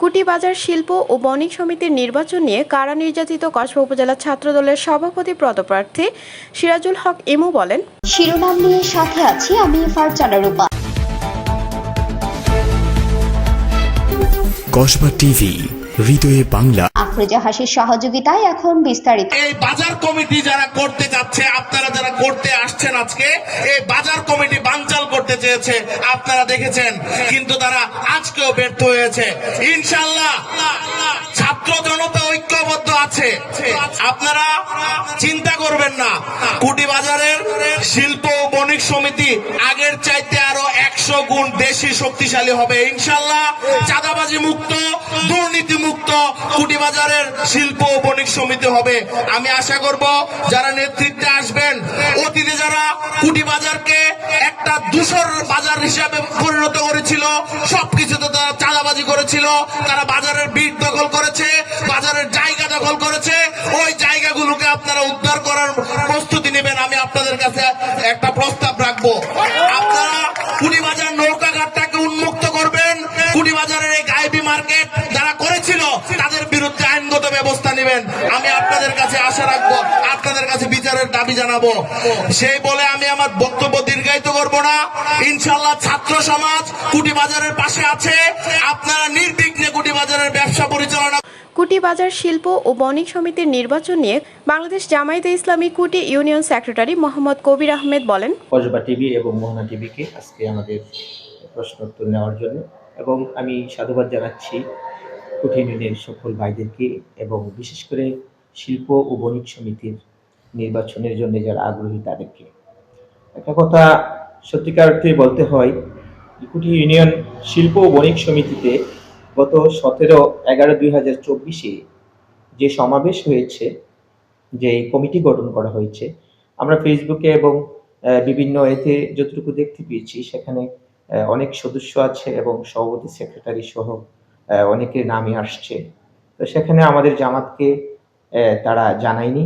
কুটিবাজার শিল্প ও বণিক সমিতির নির্বাচন নিয়ে কারা নির্যাতিত কসবা উপজেলা ছাত্রদলের সভাপতি পদপ্রার্থী সিরাজুল হক ইমু বলেন শিরোনাম নিয়ে সাথে আছি আমি ফারজানা রূপা। কসবা টিভি হৃদয়ে বাংলা। আফরোজা হাসির সহযোগিতায় এখন বিস্তারিত। এই বাজার কমিটি যারা করতে যাচ্ছে আপনারা যারা করতে আসছেন আজকে এই বাজার কমিটি বানচাল করতে চেয়েছে আপনারা দেখেছেন কিন্তু তারা আজকেও ব্যর্থ হয়েছে। ইনশাল্লাহ ছাত্র জনতা ঐক্যবদ্ধ আছে। আপনারা চিন্তা করবেন না। কুটি বাজারের শিল্প বণিক সমিতি আগের চাইতে আরও একশো গুণ বেশি শক্তিশালী হবে। ইনশাল্লাহ চাঁদাবাজি মুক্ত, দুর্নীতি মুক্ত কুটি বাজারের শিল্প বণিক সমিতি হবে। আমি আশা করব যারা নেতৃত্বে আসবেন, অতীতে যারা কুটি বাজারকে একটা দূষর বাজার হিসাবে পরিণত করেছিল, সবকিছুতে তারা চাঁদাবাজি করেছিল, তারা বাজারের বিট দখল করেছে কাছে একটা প্রস্তাব রাখব। আপনারা কুড়িবাজার নৌকাঘাটটাকে উন্মুক্ত করবেন। কুড়িবাজারের এই গাইবি মার্কেট যারা করেছিল, তাদের বিরুদ্ধে আইনগত ব্যবস্থা নেবেন। আমি আপনাদের কাছে আশা রাখব, আপনাদের কাছে বিচারের দাবি জানাব। সেই বলে আমি আমার বক্তব্য দীর্ঘায়িত করব না। ইনশাল্লাহ ছাত্র সমাজ কুটিবাজারের পাশে আছে। আপনারা নির্বিঘ্নে কুটিবাজারের ব্যবসা পরিচালনা কুটিবাজার শিল্প ও বণিক সমিতির নির্বাচন নিয়ে বাংলাদেশ জামায়াতে ইসলামী কুটি ইউনিয়ন সেক্রেটারি মোহাম্মদ কবির আহমেদ বলেন কসবা টিভি এবং মোহনা টিভিকে আজকে আমাদের প্রশ্ন উত্তর নেওয়ার জন্য এবং আমি সাধুবাদ জানাচ্ছি কুঠি ইউনিয়নের সকল ভাইদেরকে এবং বিশেষ করে শিল্প ও বণিক সমিতির নির্বাচনের জন্য যারা আগ্রহী তাদেরকে। একটা কথা সত্যিকার অর্থে বলতে হয়, কুটি ইউনিয়ন শিল্প ও বণিক সমিতিতে গত সতেরো এগারো দুই হাজার চব্বিশে যে সমাবেশ হয়েছে যে কমিটি গঠন করা হয়েছে আমরা ফেসবুকে এবং বিভিন্ন এতে যতটুকু দেখতে পেয়েছি সেখানে অনেক সদস্য আছে এবং সভাপতি সেক্রেটারি সহ অনেকের নামই আসছে। তো সেখানে আমাদের জামাতকে তারা জানায়নি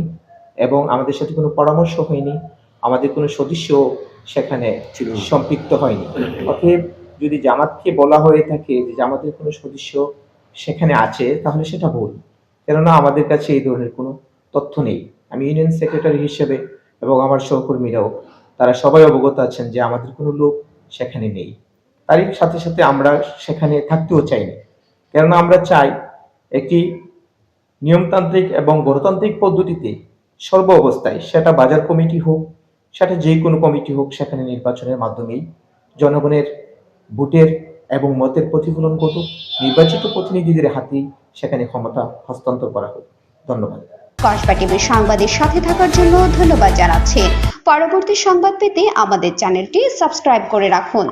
এবং আমাদের সাথে কোনো পরামর্শ হয়নি আমাদের কোনো সদস্য সেখানে সম্পৃক্ত হয়নি। অতএব যদি জামাতকে বলা হয়ে থাকে যে জামাতের কোনো সদস্য সেখানে আছে, তাহলে সেটা ভুল। কেননা আমাদের কাছে এই ধরনের কোনো তথ্য নেই। আমি ইউনিয়ন সেক্রেটারি হিসেবে এবং আমার সহকর্মীরাও, তারা সবাই অবগত আছেন যে আমাদের কোনো লোক সেখানে নেই। তারই সাথে সাথে আমরা সেখানে থাকতেও চাই না। কেননা আমরা চাই একটি নিয়মতান্ত্রিক এবং গণতান্ত্রিক পদ্ধতিতে সর্ব অবস্থায় সেটা বাজার কমিটি হোক, সেটা যে কোনো কমিটি হোক, সেখানে নির্বাচনের মাধ্যমেই জনগণের ভোটের এবং মতের প্রতিফলন কত নির্বাচিত প্রতিনিধিদের হাতে সেখানে ক্ষমতা হস্তান্তর করা হোক। ধন্যবাদ। কসবা টিভির সংবাদের সাথে থাকার জন্য ধন্যবাদ জানাচ্ছি। পরবর্তী সংবাদ পেতে আমাদের চ্যানেলটি সাবস্ক্রাইব করে রাখুন।